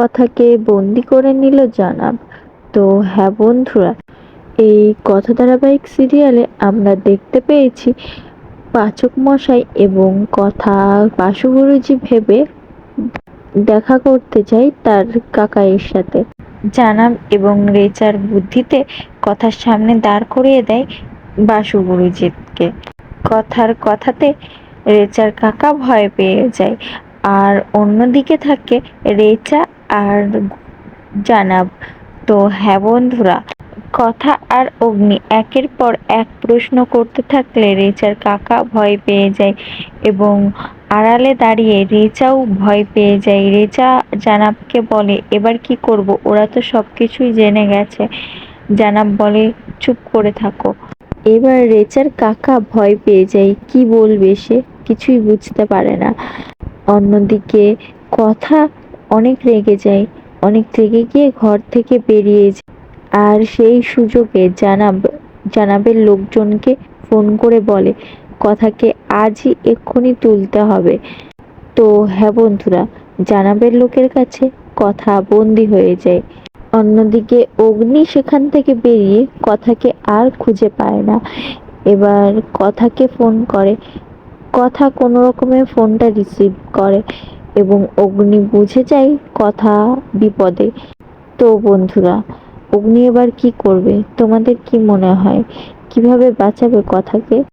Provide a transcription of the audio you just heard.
কথাকে বন্দি করে নিল জানাব। তো হ্যাঁ বন্ধুরা, এই কথা ধারাবাহিক সিরিয়ালে আমরা দেখতে পেয়েছি পাচক মশাই এবং কথা বাসুগুরুজি ভেবে দেখা করতে চাই তার কাকাইয়ের সাথে। জানাব এবং রেচার বুদ্ধিতে কথার সামনে দাঁড় করিয়ে দেয় বাসু গুরুজিকে কথার কথাতে রেচার কাকা ভয় পেয়ে যায়, আর অন্যদিকে থাকে রেচা আর জানাব। তো হ্যাঁ বন্ধুরা, কথা আর অগ্নি একের পর এক প্রশ্ন করতে থাকলে রেচার কাকা ভয় পেয়ে যায় এবং আড়ালে দাঁড়িয়ে রেচাও ভয় পেয়ে যায়। রেচা জানাবকে বলে, এবার কি করব? ওরা তো সব কিছুই জেনে গেছে। জানাব বলে, চুপ করে থাকো। এবার রেচার কাকা ভয় পেয়ে যায়, কি বলবে সে? কিছুই বুঝতে পারে না। অন্যদিকে কথা অনেক রেগে যায়, অনেক রেগে গিয়ে ঘর থেকে বেরিয়ে যায়। আর সেই সুযোগে জানাব, জানাবের লোকজনকে ফোন করে বলে, কথাকে আজই এক্ষুনি তুলতে হবে। তো হ্যাঁ বন্ধুরা, জানাবের লোকের কাছে কথা বন্দি হয়ে যায়। অন্যদিকে অগ্নি সেখান থেকে বেরিয়ে কথাকে আর খুঁজে পায় না। এবার কথাকে ফোন করে, কথা কোনো রকমে ফোনটা রিসিভ করে। এবং অগ্নি বুঝে যায় কথা বিপদে। তো বন্ধুরা, অগ্নি এবার কি করবে? তোমাদের কি মনে হয়? কীভাবে বাঁচাবে কথাকে?